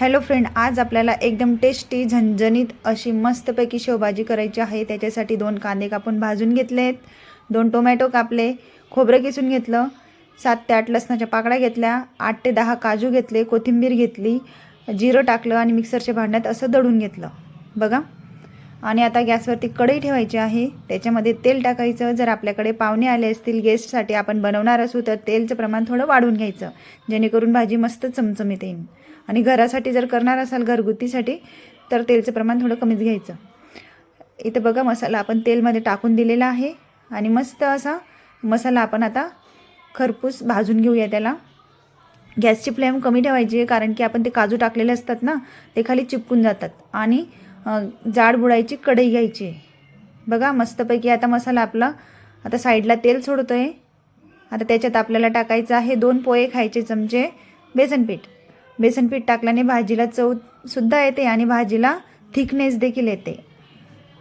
Hello friend आज आपल्याला एकदम टेस्टी झणझणीत अशी मस्तपैकी शेवभाजी करायची आहे. त्याच्यासाठी दोन कांदे कापून भाजून घेतलेत दोन टोमॅटो कापले खोबरं किसून घेतलं सात ते आठ लसणाच्या पाकळ्या घेतल्या आठ ते दहा काजू घेतले कोथिंबीर घेतली जिरं टाकलं आणि मिक्सरच्या भांड्यात असं दळून घेतलं. बघा. आणि आता गॅसवरती कढई ठेवायची आहे. त्याच्यामध्ये तेल टाकायचं. जर आपल्याकडे पाहुणे आले असतील गेस्टसाठी आपण बनवणार असू तर तेलचं प्रमाण थोडं वाढवून घ्यायचं. जेणेकरून भाजी मस्त चमचमीत येईल आणि घरासाठी जर करणार असाल घरगुतीसाठी तर तेलचं प्रमाण थोडं कमीच घ्यायचं. इथं बघा मसाला आपण तेलमध्ये टाकून दिलेला आहे. आणि मस्त असा मसाला आपण आता खरपूस भाजून घेऊया त्याला. गॅसची फ्लेम कमी ठेवायची आहे कारण की आपण ते काजू टाकलेले असतात ना ते खाली चिपकून जातात. आणि जाड बुडायची कढई घ्यायची. बघा मस्तपैकी आता मसाला आपला आता साईडला तेल सोडतो आहे आता त्याच्यात आपल्याला टाकायचं आहे दोन पोहे खायचे चमचे बेसनपीठ. बेसनपीठ टाकल्याने भाजीला चवसुद्धा येते आणि भाजीला थिकनेस देखील येते.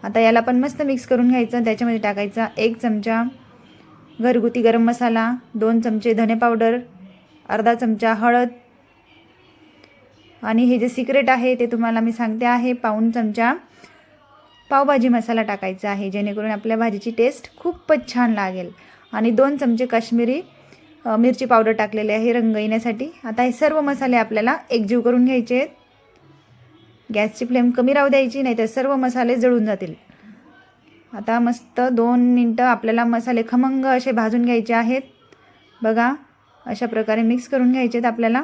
आता याला पण मस्त मिक्स करून घ्यायचं त्याच्यामध्ये टाकायचा एक चमचा घरगुती गरम मसाला दोन चमचे धने पावडर अर्धा चमचा हळद आणि हे जे सिक्रेट आहे ते तुम्हाला मी सांगते आहे पाऊण चमचा पावभाजी मसाला टाकायचा आहे जेणेकरून आपल्या भाजीची टेस्ट खूपच छान लागेल. आणि दोन चमचे काश्मीरी मिरची पावडर टाकलेली आहे रंग येण्यासाठी आता हे सर्व मसाले आपल्याला एकजीव करून घ्यायचे आहेत. गॅसची फ्लेम कमी राहू द्यायची नाही तर सर्व मसाले जळून जातील. आता मस्त दोन मिनटं आपल्याला मसाले खमंग असे भाजून घ्यायचे आहेत. बघा अशा प्रकारे मिक्स करून घ्यायचे आहेत आपल्याला.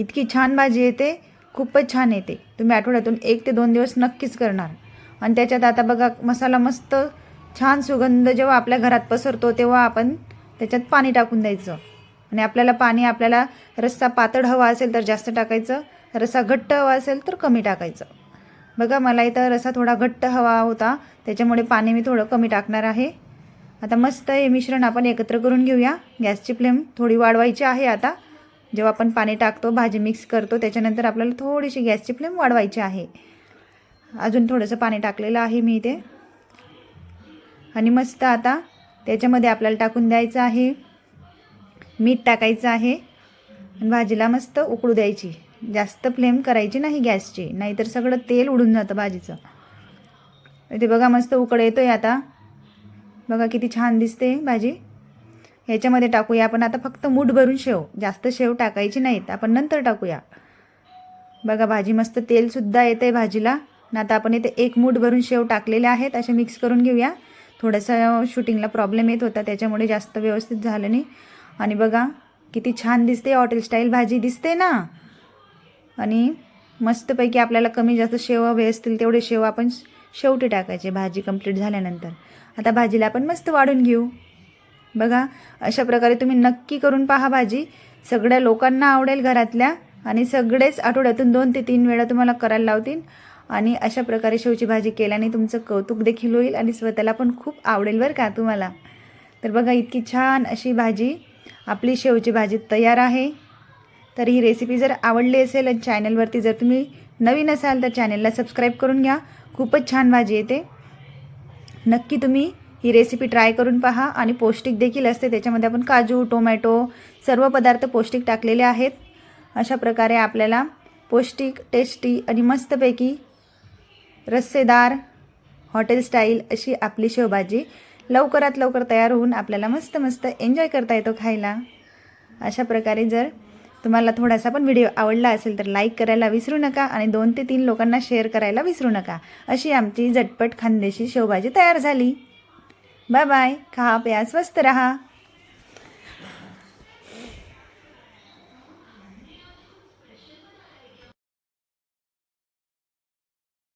इतकी छान भाजी येते खूपच छान येते. तुम्ही आठवड्यातून एक ते दोन दिवस नक्कीच करणार. आणि त्याच्यात आता बघा मसाला मस्त छान सुगंध जेव्हा आपल्या घरात पसरतो तेव्हा आपण त्याच्यात पाणी टाकून द्यायचं. आणि आपल्याला पाणी आपल्याला रस्सा पातळ हवा असेल तर जास्त टाकायचं रस्सा घट्ट हवा असेल तर कमी टाकायचं. बघा मला इथं रस्सा थोडा घट्ट हवा होता त्याच्यामुळे पाणी मी थोडं कमी टाकणार आहे. आता मस्त हे मिश्रण आपण एकत्र करून घेऊया. गॅसची फ्लेम थोडी वाढवायची आहे आता. जेव्हा आपण पाणी टाकतो भाजी मिक्स करतो त्याच्यानंतर आपल्याला थोडीशी गॅसची फ्लेम वाढवायची आहे. अजून थोडंसं पाणी टाकलेलं आहे मी इथे. आणि मस्त आता त्याच्यामध्ये आपल्याला टाकून द्यायचं आहे. मीठ टाकायचं आहे. आणि भाजीला मस्त उकळू द्यायची. जास्त फ्लेम करायची नाही गॅसची नाहीतर सगळं तेल उडून जातं भाजीचं. इथे बघा मस्त उकळ आहे आता. बघा किती छान दिसते भाजी. ह्याच्यामध्ये टाकूया. आपण आता फक्त मूठ भरून शेव. जास्त शेव टाकायची नाहीत. आपण नंतर टाकूया. बघा भाजी मस्त तेलसुद्धा येते आहे भाजीला. ना आता आपण इथे एक मूठ भरून शेव टाकलेले आहेत. असे मिक्स करून घेऊया. थोडंसं शूटिंगला प्रॉब्लेम येत होता. त्याच्यामुळे जास्त व्यवस्थित झालं नाही. आणि बघा किती छान दिसते हॉटेल स्टाईल भाजी. दिसते ना? आणि मस्तपैकी आपल्याला कमी जास्त शेव हवे असतील तेवढे शेव आपण शेवटी टाकायचे. भाजी कंप्लीट झाल्यानंतर. आता भाजीला आपण मस्त वाढून घेऊ. बघा अशा प्रकारे तुम्ही नक्की करून पहा भाजी. सगळ्या लोकांना आवडेल घरातल्या आणि सगळेच आठवड्यातून दोन ते तीन वेळा तुम्हाला करायला लावतील. आणि अशा प्रकारे शेवची भाजी केल्याने तुमचं कौतुक देखील होईल आणि स्वतःला पण खूप आवडेल बरं का तुम्हाला. तर बघा इतकी छान अशी भाजी आपली शेवची भाजी तयार आहे. तर ही रेसिपी जर आवडली असेल आणि चॅनलवरती जर तुम्ही नवीन असाल तर चॅनलला सबस्क्राईब करून घ्या. खूपच छान भाजी येते. नक्की तुम्ही ही रेसिपी ट्राय करून पहा आणि पौष्टिक देखील असते. त्याच्यामध्ये आपण काजू टोमॅटो सर्व पदार्थ पौष्टिक टाकलेले आहेत. अशा प्रकारे आपल्याला पौष्टिक टेस्टी आणि मस्तपैकी रस्सेदार हॉटेल स्टाईल अशी आपली शेवभाजी लवकरात लवकर तयार होऊन आपल्याला मस्त मस्त एन्जॉय करता येतो खायला. अशा प्रकारे जर तुम्हाला थोडासा पण व्हिडिओ आवडला असेल तर लाईक करायला विसरू नका आणि दोन ते तीन लोकांना शेअर करायला विसरू नका. अशी आमची झटपट खानदेशी शेवभाजी तयार झाली. बाय बाय खा प्या स्वस्त रहा.